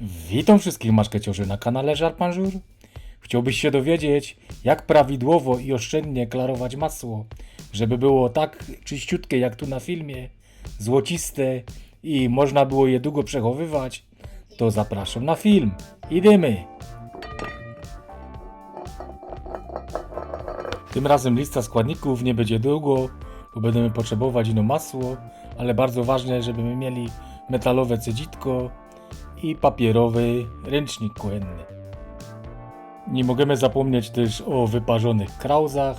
Witam wszystkich maszkeciorzy na kanale Żarpanżur. Chciałbyś się dowiedzieć, jak prawidłowo i oszczędnie klarować masło, żeby było tak czyściutkie jak tu na filmie, złociste i można było je długo przechowywać, to zapraszam na film. Idziemy! Tym razem lista składników nie będzie długo, bo będziemy potrzebować ino masło, ale bardzo ważne, żebyśmy mieli metalowe cedzitko i papierowy ręcznik kuchenny. Nie możemy zapomnieć też o wyparzonych krauzach.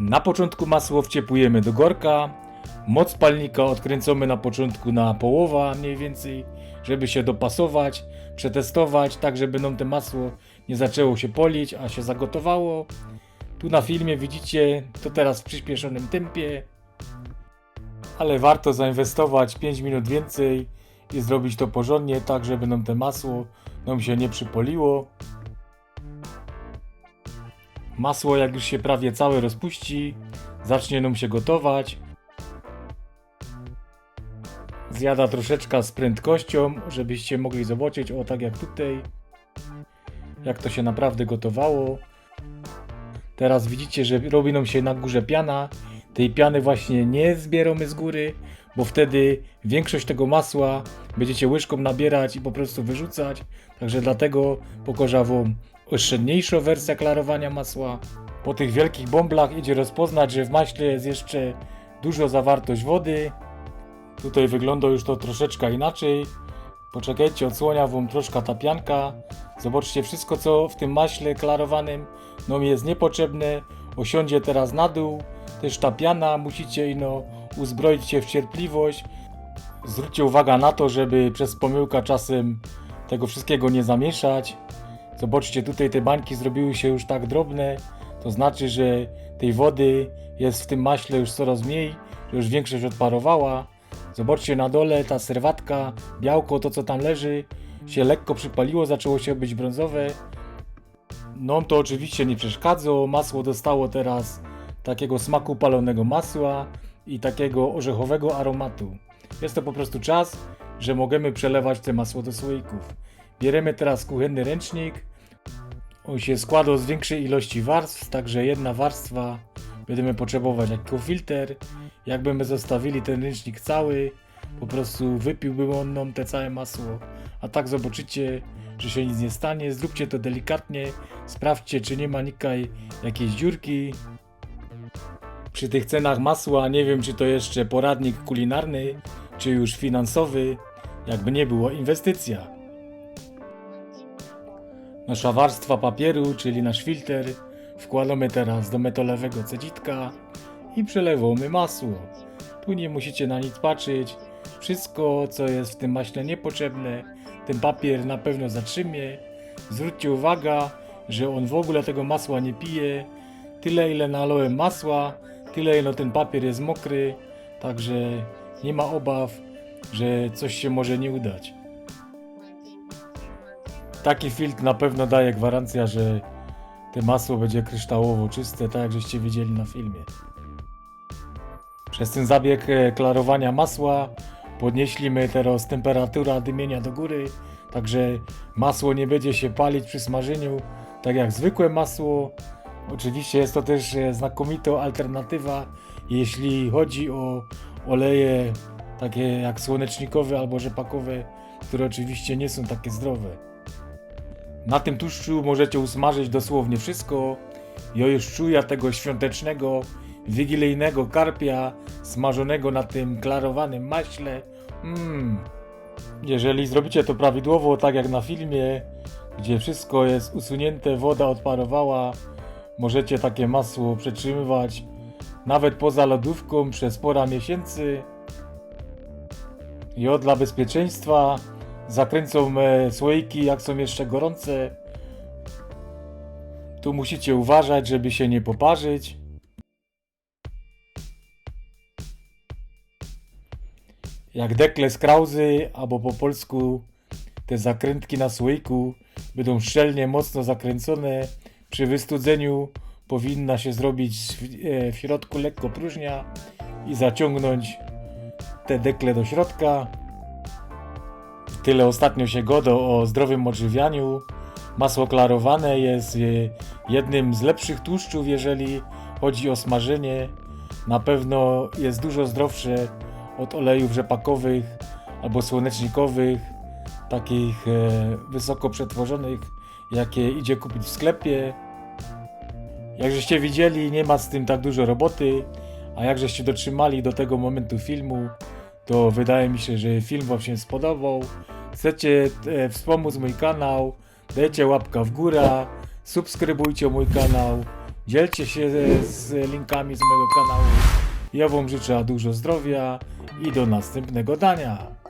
Na początku masło wciepujemy do gorka. Moc palnika odkręcamy na początku na połowa mniej więcej, żeby się dopasować, przetestować, tak żeby nam to masło nie zaczęło się polić, a się zagotowało. Tu na filmie widzicie to teraz w przyspieszonym tempie, ale warto zainwestować 5 minut więcej i zrobić to porządnie, tak żeby nam to masło nam się nie przypoliło. Masło jak już się prawie całe rozpuści, zacznie nam się gotować. Zjada troszeczkę z prędkością, żebyście mogli zobaczyć, o tak jak tutaj, jak to się naprawdę gotowało. Teraz widzicie, że robi nam się na górze piana. Tej piany właśnie nie zbieramy z góry, bo wtedy większość tego masła będziecie łyżką nabierać i po prostu wyrzucać. Także dlatego pokażę wam oszczędniejszą wersję klarowania masła. Po tych wielkich bąblach idzie rozpoznać, że w maśle jest jeszcze dużo zawartość wody. Tutaj wygląda już to troszeczkę inaczej. Poczekajcie, odsłania wam troszkę ta pianka. Zobaczcie, wszystko co w tym maśle klarowanym mi jest niepotrzebne. Osiądzie teraz na dół. Też ta piana, musicie ino uzbroić się w cierpliwość. Zwróćcie uwagę na to, żeby przez pomyłkę czasem tego wszystkiego nie zamieszać. Zobaczcie, tutaj te bańki zrobiły się już tak drobne. To znaczy, że tej wody jest w tym maśle już coraz mniej, już większość odparowała. Zobaczcie na dole, ta serwatka, białko, to co tam leży, się lekko przypaliło, zaczęło się być brązowe. No to oczywiście nie przeszkadza, masło dostało teraz takiego smaku palonego masła i takiego orzechowego aromatu. Jest to po prostu czas, że możemy przelewać te masło do słoików. Bierzemy teraz kuchenny ręcznik. On się składa z większej ilości warstw, także jedna warstwa będziemy potrzebować jako filtr. Jakbyśmy zostawili ten ręcznik cały, po prostu wypiłby on nam te całe masło. A tak zobaczycie, że się nic nie stanie. Zróbcie to delikatnie, sprawdźcie, czy nie ma nikaj jakiejś dziurki. Przy tych cenach masła nie wiem, czy to jeszcze poradnik kulinarny, czy już finansowy, jakby nie było inwestycja. Nasza warstwa papieru, czyli nasz filtr, wkładamy teraz do metalowego cedzitka i przelewamy masło. Tu nie musicie na nic patrzeć. Wszystko, co jest w tym maśle niepotrzebne, ten papier na pewno zatrzymie. Zwróćcie uwagę, że on w ogóle tego masła nie pije. Tyle, ile nalałem masła, tyle, ile ten papier jest mokry. Także nie ma obaw, że coś się może nie udać. Taki filtr na pewno daje gwarancję, że to masło będzie kryształowo czyste, tak jak żeście widzieli na filmie. Przez ten zabieg e, klarowania masła podnieśliśmy teraz temperaturę dymienia do góry, także masło nie będzie się palić przy smażeniu, tak jak zwykłe masło. Oczywiście jest to też e, znakomita alternatywa, jeśli chodzi o oleje takie jak słonecznikowe albo rzepakowe, które oczywiście nie są takie zdrowe. Na tym tłuszczu możecie usmażyć dosłownie wszystko. Ja już czuję tego świątecznego, wigilijnego karpia smażonego na tym klarowanym maśle. Mmm. Jeżeli zrobicie to prawidłowo, tak jak na filmie, gdzie wszystko jest usunięte, woda odparowała, możecie takie masło przetrzymywać nawet poza lodówką przez pora miesięcy. I o dla bezpieczeństwa zakręcą słoiki, jak są jeszcze gorące. Tu musicie uważać, żeby się nie poparzyć. Jak dekle z krauzy, albo po polsku te zakrętki na słoiku będą szczelnie mocno zakręcone. Przy wystudzeniu powinna się zrobić w, e, w środku lekko próżnia i zaciągnąć te dekle do środka. tyle ostatnio się godo o zdrowym odżywianiu. Masło klarowane jest jednym z lepszych tłuszczów, jeżeli chodzi o smażenie. Na pewno jest dużo zdrowsze od olejów rzepakowych albo słonecznikowych, takich e, wysoko przetworzonych, jakie idzie kupić w sklepie. Jak żeście widzieli, nie ma z tym tak dużo roboty, a jak żeście dotrzymali do tego momentu filmu, to wydaje mi się, że film Wam się spodobał. Chcecie e, wspomóc mój kanał, dajcie łapka w górę, subskrybujcie mój kanał, dzielcie się z, z linkami z mojego kanału. Ja Wam życzę dużo zdrowia i do następnego dania.